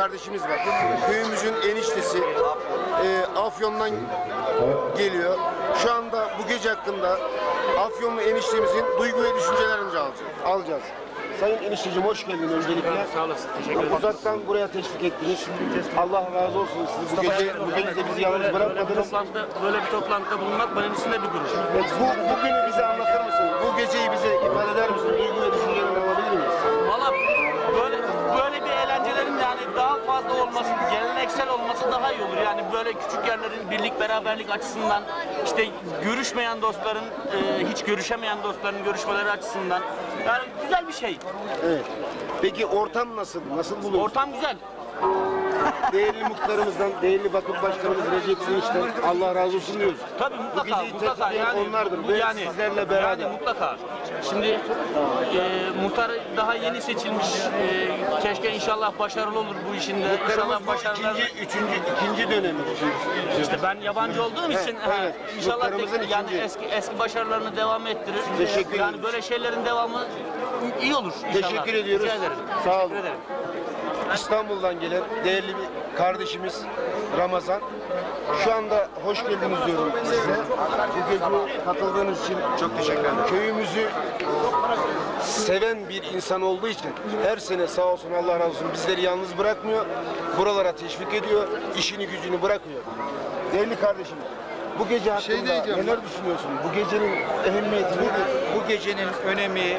kardeşimiz var. Köyümüzün eniştesi e, Afyon'dan geliyor. Şu anda bu gece hakkında Afyonlu eniştemizin duygu ve düşüncelerini alacağız. alacağız. Sayın enişteciğim hoş geldin öncelikle. Sağ olasın. Teşekkür ederim. Uzaktan buraya teşvik ettiniz. Allah razı olsun. Siz bu gece, bu gece de bizi yalnız bırakmadınız. toplantıda, böyle bir toplantıda bulunmak benim için de bir gurur. Evet, bu, bugünü bize anlatır mısın? Bu geceyi bize ifade eder misin? Duygu ve düşüncelerini olması, geleneksel olması daha iyi olur. Yani böyle küçük yerlerin birlik beraberlik açısından, işte görüşmeyen dostların, e, hiç görüşemeyen dostların görüşmeleri açısından. Yani güzel bir şey. Evet. Peki ortam nasıl? Nasıl buluyorsun? Ortam güzel. Değerli muhtarımızdan, değerli vakıf başkanımız Recep Sevinç'ten Allah razı olsun diyoruz. Tabii Bu mutlaka, geceyi mutlaka yani onlardır bu yani sizlerle beraber. Yani mutlaka. Şimdi e, muhtar daha yeni seçilmiş. E, keşke inşallah başarılı olur bu işinde. Muhtarımız İnşallah bu başarılı. ikinci, üçüncü, ikinci dönemi. İşte ben yabancı olduğum için ha, evet. inşallah tek- yani ikinci. eski eski başarılarını devam ettirir. Teşekkür Yani ederiz. böyle şeylerin devamı iyi olur inşallah. Teşekkür ediyoruz. Rica ederim. Sağ olun. Teşekkür ederim. İstanbul'dan gelen değerli bir kardeşimiz Ramazan. Şu anda hoş geldiniz diyorum size. Bu gece katıldığınız için çok teşekkür ederim. Köyümüzü seven bir insan olduğu için her sene sağ olsun Allah razı olsun bizleri yalnız bırakmıyor. Buralara teşvik ediyor. işini gücünü bırakıyor. Değerli kardeşim bu gece hakkında neler düşünüyorsun? Bu gecenin ehemmiyeti nedir? Bu gecenin önemi,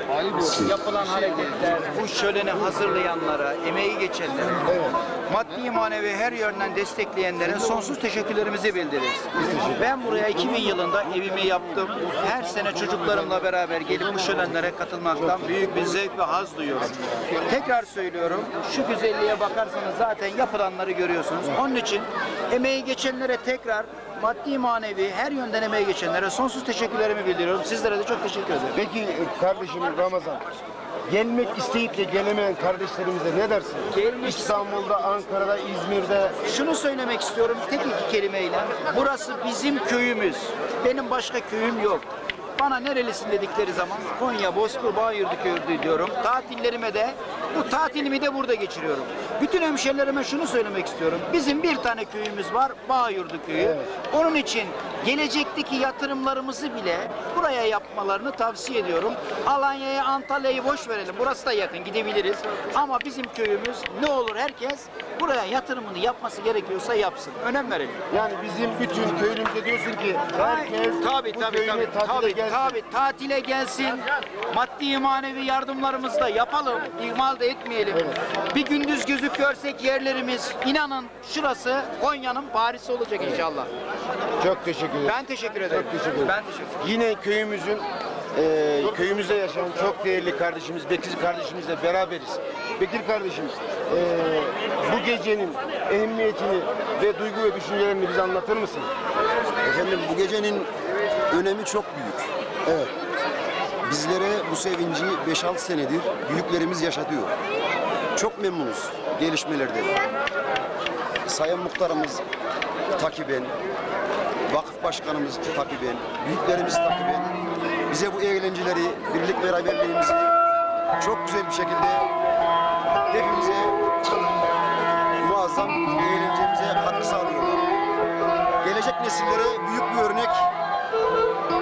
yapılan hareketler, bu şöleni hazırlayanlara, emeği geçenlere, maddi manevi her yönden destekleyenlere sonsuz teşekkürlerimizi bildiririz. Ben buraya 2000 yılında evimi yaptım. Her sene çocuklarımla beraber gelip bu şölenlere katılmaktan büyük bir zevk ve haz duyuyorum. Tekrar söylüyorum, şu güzelliğe bakarsanız zaten yapılanları görüyorsunuz. Onun için emeği geçenlere tekrar maddi manevi her yönden emeği geçenlere sonsuz teşekkürlerimi bildiriyorum. Sizlere de çok teşekkür ederim. Peki e, kardeşim Ramazan, gelmek isteyip de gelemeyen kardeşlerimize ne dersin? Gelmek- İstanbul'da, Ankara'da, İzmir'de Şunu söylemek istiyorum tek iki kelimeyle. Burası bizim köyümüz. Benim başka köyüm yok. Bana nerelisin dedikleri zaman Konya, Bozkır, Bağyurdu köyü diyorum. Tatillerime de bu tatilimi de burada geçiriyorum. Bütün hemşerilerime şunu söylemek istiyorum. Bizim bir tane köyümüz var, Bağyurdu köyü. Onun için gelecekteki yatırımlarımızı bile buraya yapmalarını tavsiye ediyorum. Alanya'ya, Antalya'yı boş verelim. Burası da yakın, gidebiliriz. Ama bizim köyümüz ne olur herkes buraya yatırımını yapması gerekiyorsa yapsın. Önem verelim. yani bizim bütün köylümüze diyorsun ki herkes tabii bu tabii köyüne tabii tatile tabii, gelsin. Tabii tatile gelsin. Maddi manevi yardımlarımızı da yapalım. ihmal da etmeyelim. Bir gündüz gözük görsek yerlerimiz inanın şurası Konya'nın Paris'i olacak inşallah. Çok teşekkür ederim. Ben teşekkür ederim. Çok teşekkür ederim. Ben teşekkür ederim. Yine köyümüzün e, köyümüzde yaşayan çok değerli kardeşimiz Bekir kardeşimizle beraberiz. Bekir kardeşim e, bu gecenin ehemmiyetini ve duygu ve düşüncelerini bize anlatır mısın? Efendim bu gecenin önemi çok büyük. Evet. Bizlere bu sevinci 5-6 senedir büyüklerimiz yaşatıyor. Çok memnunuz gelişmelerden. Sayın muhtarımız takiben, vakıf başkanımız takiben, büyüklerimiz takiben bize bu eğlenceleri, birlik beraberliğimizi çok güzel bir şekilde hepimize muazzam eğlencemize katkı sağlıyorlar. Gelecek nesillere büyük bir örnek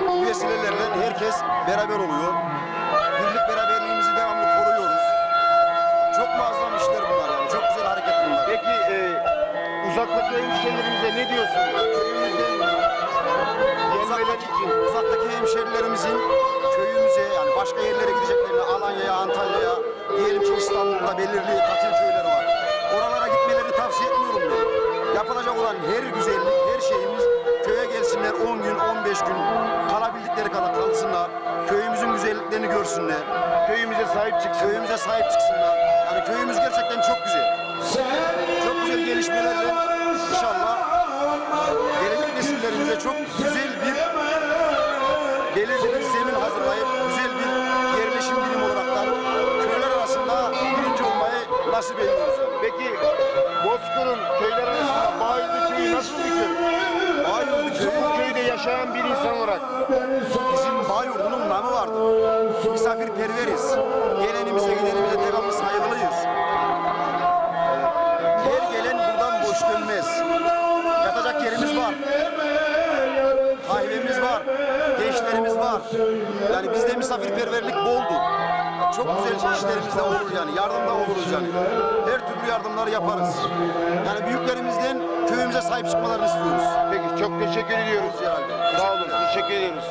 bu vesilelerle herkes beraber oluyor. Birlik beraberliğimizi devamlı koruyoruz. Çok muazzam işler bunlar yani. Çok güzel hareket bunlar. Peki e, uzaktaki hemşehrilerimize ne diyorsun? Köyümüzden gelmeler Uzaktaki, için. uzaktaki hemşerilerimizin köyümüze yani başka yerlere gideceklerine Alanya'ya, Antalya'ya diyelim ki İstanbul'da belirli tatil köyleri var. Oralara gitmelerini tavsiye etmiyorum ben. Yapılacak olan her güzellik, her şeyimiz gelsinler 10 gün, 15 gün kalabildikleri kadar kalsınlar. Köyümüzün güzelliklerini görsünler. Köyümüze sahip çıksın. Köyümüze sahip çıksınlar. Yani köyümüz gerçekten çok güzel. Çok güzel gelişmelerle inşallah gelecek nesillerimize çok güzel bir belirli bir zemin hazırlayıp güzel bir yerleşim bilim olaraktan köyler arasında birinci olmayı nasip ediyoruz. Peki Bozkır'ın köyler bizim Bağyurdu'nun namı vardır. Misafirperveriz. Gelenimize gidenimize devamlı saygılıyız. Her iş dönmez. Yatacak yerimiz var. Kahvemiz var. Gençlerimiz var. Yani bizde misafirperverlik. Çok güzel işlerimiz de olur yani. Yardımda oluruz yani. Her türlü yardımları yaparız. Yani büyüklerimizden köyümüze sahip çıkmalarını istiyoruz. Peki çok teşekkür ediyoruz. Yani. Sağ olun. Teşekkür ediyoruz.